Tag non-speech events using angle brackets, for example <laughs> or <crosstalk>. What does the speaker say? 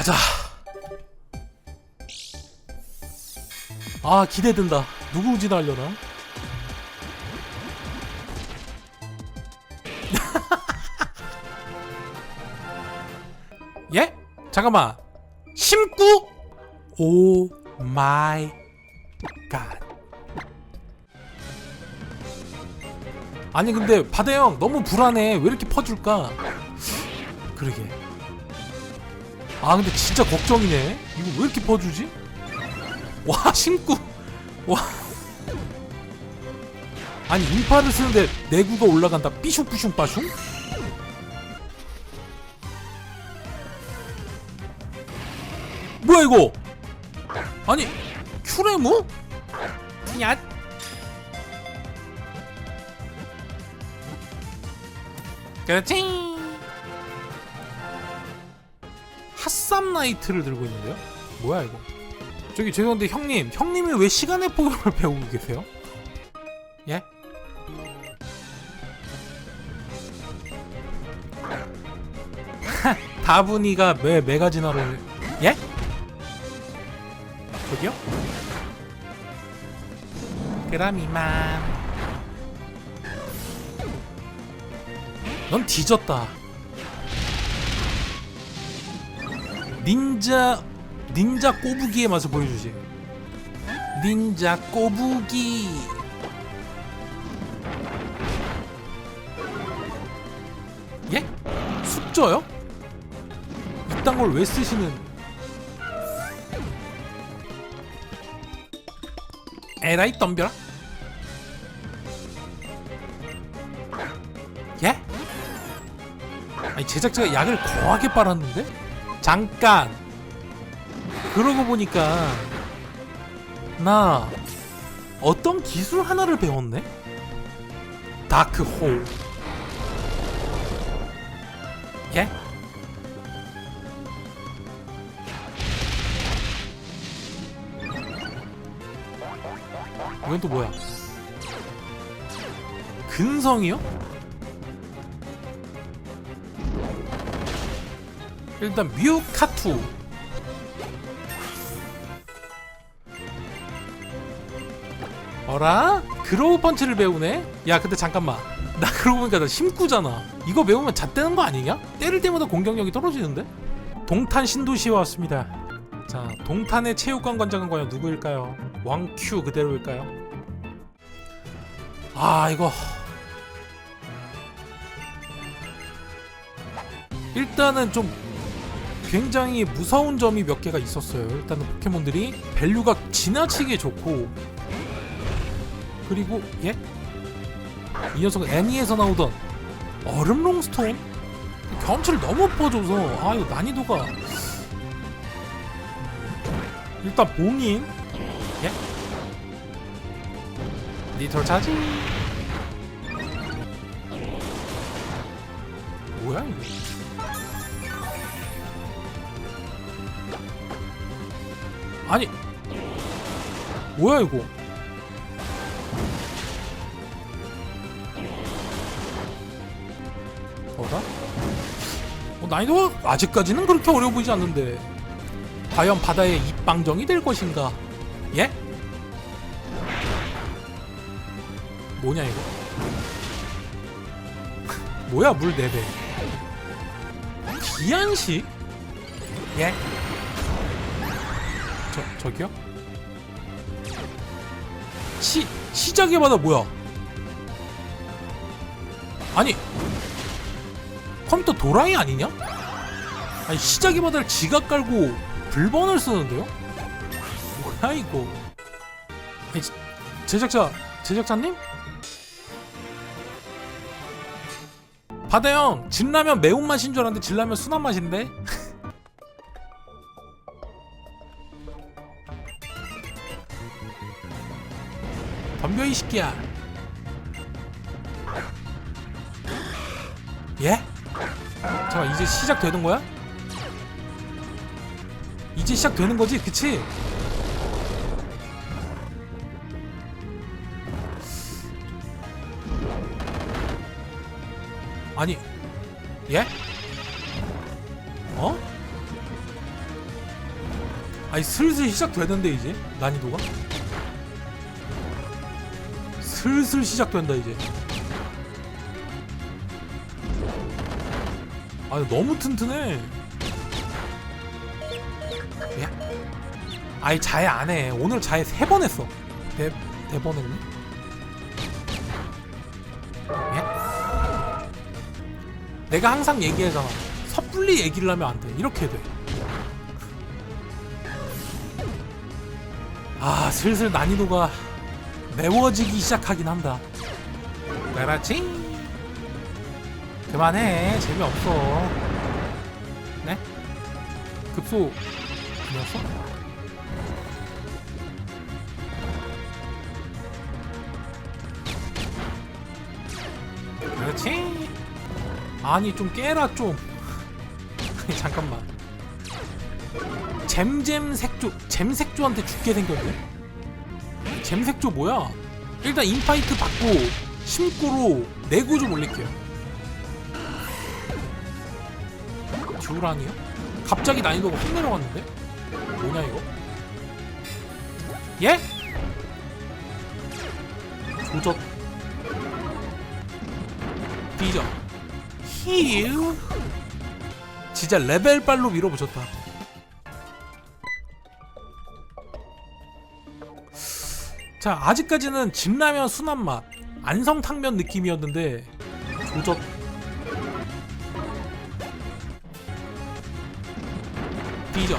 가자. 아 기대된다. 누구 지나려나? <laughs> 예? 잠깐만. 심구? 오 마이 갓. 아니 근데 바다 형 너무 불안해. 왜 이렇게 퍼줄까? 그러게. 아 근데 진짜 걱정이네. 이거 왜 이렇게 퍼주지? 와 심구. 와. 아니 인파를 쓰는데 내구가 올라간다. 삐슝삐슝 빠슝? 뭐야 이거? 아니 큐레무? 야. 그렇지. 핫삼 나이트를 들고 있는데요? 뭐야 이거? 저기 죄송한데 형님, 형님이 왜 시간의 포용을 <laughs> 배우고 계세요? 예? <laughs> 다분이가 왜 메가지나를 예? 저기요? 그럼 이만 넌 뒤졌다 닌자 닌자 꼬부기의 맛을 보여주지 닌자 꼬부기 예? 숙저요? 이딴 걸 왜 쓰시는 에라이 덤벼라 예? 아니 제작자가 약을 거하게 빨았는데? 잠깐 그러고 보니까 나 어떤 기술 하나를 배웠네? 다크홀 예? 이건 또 뭐야? 근성이요? 일단 뮤카투 어라? 그로우 펀치를 배우네? 야 근데 잠깐만 나 그러고 보니까 나 심구잖아 이거 배우면 잣대는 거 아니냐? 때릴 때마다 공격력이 떨어지는데? 동탄 신도시에 왔습니다 자 동탄의 체육관 관장은 과연 누구일까요? 왕큐 그대로일까요? 아 이거 일단은 좀 굉장히 무서운 점이 몇 개가 있었어요. 일단은 포켓몬들이 밸류가 지나치게 좋고 그리고 예? 이 녀석은 애니에서 나오던 얼음 롱스톤 경험치를 너무 퍼줘서 아 이거 난이도가 일단 봉인 예? 리털 차지 뭐야 이거 아니 뭐야 이거 어라? 어, 난이도가 아직까지는 그렇게 어려워 보이지 않는데 과연 바다의 입방정이 될 것인가 예? 뭐냐 이거 <laughs> 뭐야 물 4배 기한식? 예? 저, 저기요? 시, 시작의 바다 뭐야? 아니 컴퓨터 도라이 아니냐? 아니 시작의 바다를 지가 깔고 불번을 쓰는데요? 뭐야 이거 아니, 제- 제작자 제작자님? 바다형 진라면 매운맛인 줄 알았는데 진라면 순한 맛인데? 덤벼 이 새끼야 예? 잠깐 이제 시작되는 거야? 이제 시작되는 거지 그치? 아니 예? 어? 아니 슬슬 시작되는데 이제 난이도가 슬슬 시작된다 이제. 아 너무 튼튼해. 야. 아이 자해 안해. 오늘 자해 세 번 했어. 네, 네번 했네? 예? 내가 항상 얘기하잖아. 섣불리 얘기를 하면 안돼. 이렇게 돼. 아 슬슬 난이도가 매워지기 시작하긴 한다. 그렇지? 그만해. 재미없어. 네? 급소. 아니었어? 그렇지? 아니 좀 깨라 좀. <laughs> 잠깐만. 잼잼 색조 잼 색조한테 죽게 생겼네 잼색조 뭐야 일단 인파이트 받고 심고로 내구 좀 올릴게요 듀랑이요? 갑자기 난이도가 확 내려갔는데? 뭐냐 이거? 예? 조졌 뒤져 히우 진짜 레벨빨로 밀어붙였다 자 아직까지는 진라면 순한 맛 안성탕면 느낌이었는데. 조졌 뒤져